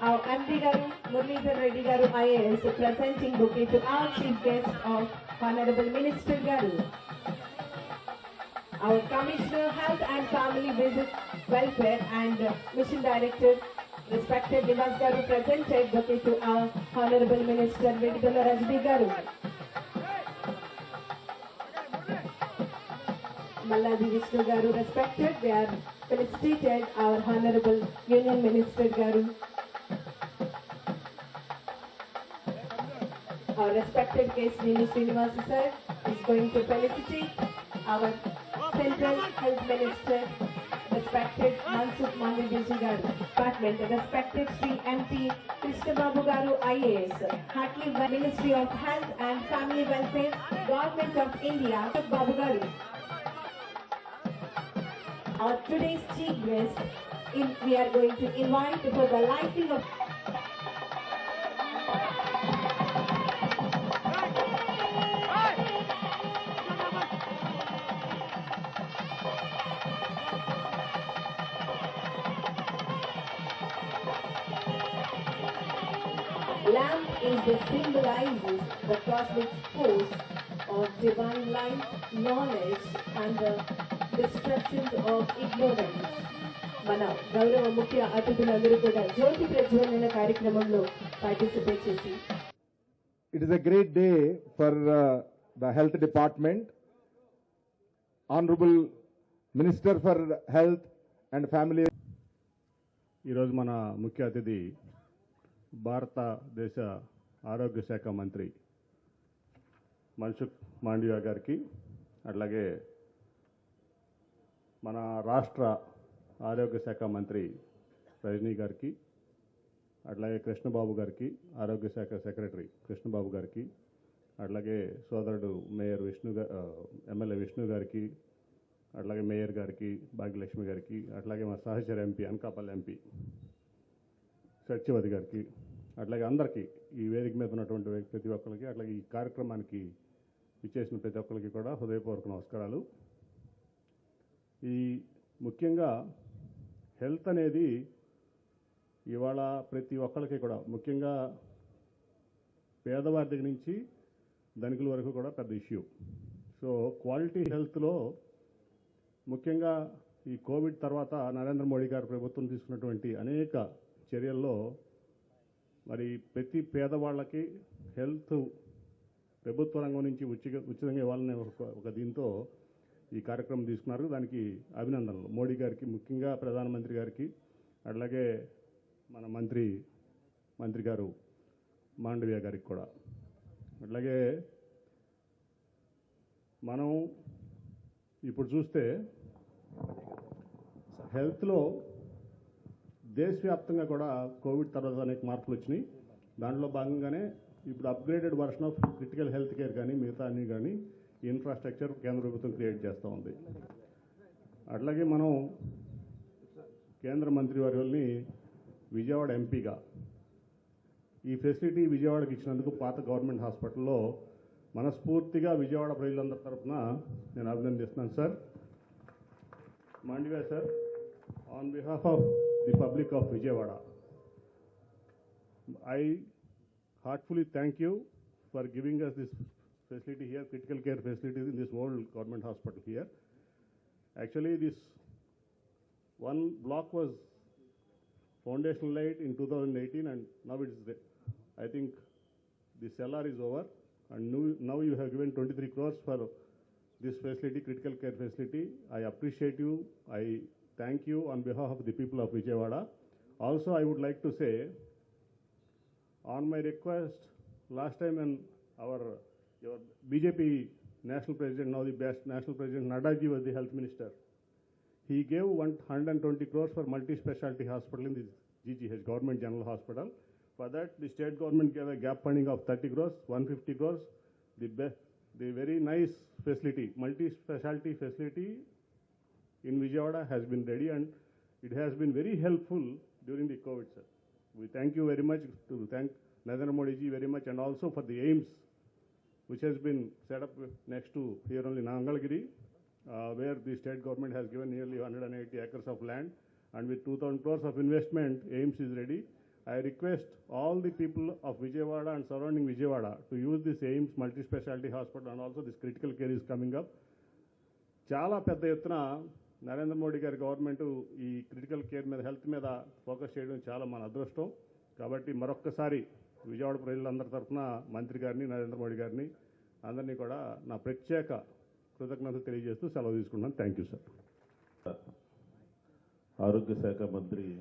our MD Garu, Muralidhar Reddy Garu IAS, presenting bouquet to our chief guest of Honorable Minister Garu. Our Commissioner Health and Family Visit Welfare and uh, Mission Director, respected Nivas Garu, presented bouquet to our Honorable Minister Vedula Rajdi Garu. Malladi Vishnu Garu, respected, they are felicitated our Honorable Union Minister Garu. Our respected guest Srini Srinivasa sir is going to felicitate our Central Health Minister, respected Mansukh Mangalbiji Garu. Department, respected Sri MP Krishna Babu Garu IAS, Hartley Ministry of Health and Family Welfare, Government of India, Babu Garu. Our today's chief guest, we are going to invite for the lighting of lamp is the symbolizes the cosmic force of divine light, knowledge, and the destruction of ignorance. మన గౌరవ ముఖ్య అతిథులందరూ కూడా జ్యోతి ప్రజ్వలన కార్యక్రమంలో participate చేసి It is a great day for uh, the health department. Honorable Minister for Health and Family. ఈరోజు మన ముఖ్య అతిథి భారతదేశ ఆరోగ్య శాఖ మంత్రి మన్సుఖ్ మాండియా గారికి అట్లాగే మన రాష్ట్ర ఆరోగ్య శాఖ మంత్రి రజనీ గారికి అట్లాగే కృష్ణబాబు గారికి ఆరోగ్య శాఖ సెక్రటరీ కృష్ణబాబు గారికి అట్లాగే సోదరుడు మేయర్ విష్ణు ఎమ్మెల్యే విష్ణు గారికి అట్లాగే మేయర్ గారికి భాగ్యలక్ష్మి గారికి అట్లాగే మా సహచర ఎంపీ అనకాపల్లి ఎంపీ సత్యవతి గారికి అట్లాగే అందరికీ ఈ వేదిక మీద ఉన్నటువంటి ప్రతి ఒక్కరికి అట్లాగే ఈ కార్యక్రమానికి ఇచ్చేసిన ప్రతి ఒక్కరికి కూడా హృదయపూర్వక నమస్కారాలు. ఈ ముఖ్యంగా హెల్త్ అనేది ఇవాళ ప్రతి ఒక్కరికి కూడా ముఖ్యంగా పేదవారి దగ్గర నుంచి ధనికుల వరకు కూడా పెద్ద ఇష్యూ. సో క్వాలిటీ హెల్త్లో ముఖ్యంగా ఈ కోవిడ్ తర్వాత నరేంద్ర మోడీ గారు ప్రభుత్వం తీసుకున్నటువంటి అనేక చర్యల్లో మరి ప్రతి పేదవాళ్ళకి హెల్త్ ప్రభుత్వ రంగం నుంచి ఉచిత ఉచితంగా ఇవ్వాలనే ఒక ఒక దీంతో ఈ కార్యక్రమం తీసుకున్నారు. దానికి అభినందనలు. మోడీ గారికి ముఖ్యంగా ప్రధానమంత్రి గారికి అట్లాగే మన మంత్రి మంత్రి గారు మాండవ్య గారికి కూడా. అట్లాగే మనం ఇప్పుడు చూస్తే హెల్త్లో దేశవ్యాప్తంగా కూడా కోవిడ్ తర్వాత అనేక మార్పులు వచ్చినాయి. దాంట్లో భాగంగానే ఇప్పుడు upgraded version of critical health care కానీ మిగతా అన్ని కానీ ఇన్ఫ్రాస్ట్రక్చర్ కేంద్ర ప్రభుత్వం క్రియేట్ చేస్తూ ఉంది. అట్లాగే మనం కేంద్ర మంత్రి వారిని విజయవాడ ఎంపీగా ఈ ఫెసిలిటీ విజయవాడకి ఇచ్చినందుకు పాత గవర్నమెంట్ హాస్పిటల్లో మనస్ఫూర్తిగా విజయవాడ ప్రజలందరి తరఫున నేను అభినందిస్తున్నాను sir. Mandivya sir. On behalf of the public of Vijayawada, I heartfully thank you for giving us this facility here, critical care facility in this old government hospital here. Actually, this one block was foundation laid in 2018 and now it's, the- I think the cellar is over and now you have given 23 crores for this facility, critical care facility. I appreciate you. I thank you on behalf of the people of Vijayawada. Also, I would like to say, on my request, last time when our, your BJP national president, now the best national president, Nadaji was the health minister. He gave 120 crores for multi-specialty hospital in the GGH, Government General Hospital. For that, the state government gave a gap funding of 30 crores, 150 crores. The the very nice facility, multi-specialty facility in Vijayawada has been ready and it has been very helpful during the COVID, sir. We thank you very much, to thank Narendra Modi ji very much and also for the AIMS, which has been set up next to here only Nangalgiri, uh, where the state government has given nearly 180 acres of land and with 2000 crores of investment, AIMS is ready. I request all the people of Vijayawada and surrounding Vijayawada to use this AIMS multi-specialty hospital and also this critical care is coming up. చాలా పెద్ద ఎత్తున నరేంద్ర మోడీ గారి government ఈ critical care మీద health మీద focus చేయడం చాలా మన అదృష్టం. కాబట్టి మరొక్కసారి విజయవాడ ప్రజలందరి తరఫున మంత్రి గారిని నరేంద్ర మోడీ గారిని అందరినీ కూడా నా ప్రత్యేక కృతజ్ఞత తెలియజేస్తూ సెలవు తీసుకుంటున్నాను. Thank you sir. ఆరోగ్య శాఖ మంత్రి